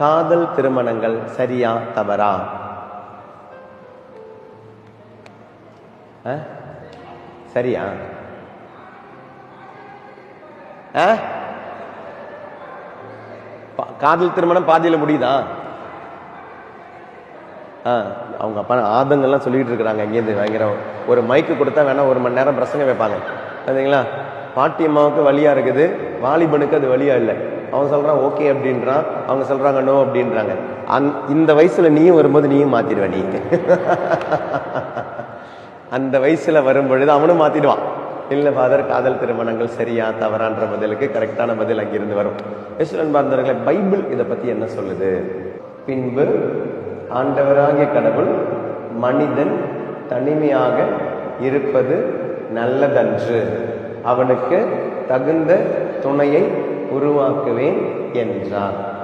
காதல் திருமணங்கள் சரியா தவறா? ஆ? சரியா? ஆ? பா- காதல் திருமணம் பாதியில் முடியுதா? ஆ அவங்க அப்பா ஆதங்கள்லாம் சொல்லிட்டு இருக்கிறாங்க இங்கேருந்து பயங்கர. ஒரு மைக்கு கொடுத்தா வேணா ஒரு மணி நேரம் பிரசங்க வைப்பாங்க. சரிங்களா? பாட்டி அம்மாவுக்கு வழியா இருக்குது வாலிபனுக்கு அது வழியா இல்லை. அவன் சொல்கிறான் ஓகே அப்படின்றான். அவங்க சொல்கிறாங்க நோ அப்படின்றாங்க. அந் இந்த வயசில் நீயும் வரும்போது நீயும் மாற்றிடுவ நீ. அந்த வயசில் வரும் பொழுது அவனும் மாற்றிடுவான் இல்லை ஃபாதர் காதல் திருமணங்கள் சரியா தவறான்ற பதிலுக்கு கரெக்டான பதில் அங்கிருந்து வரும். யசுவன் பார்ந்தவர்களை பைபிள் இதை பற்றி என்ன சொல்லுது? பின்பு ஆண்டவராகிய கடவுள் மனிதன் தனிமையாக இருப்பது நல்லதன்று. அவனுக்கு தகுந்த துணையை உருவாக்குவேன் என்றார்.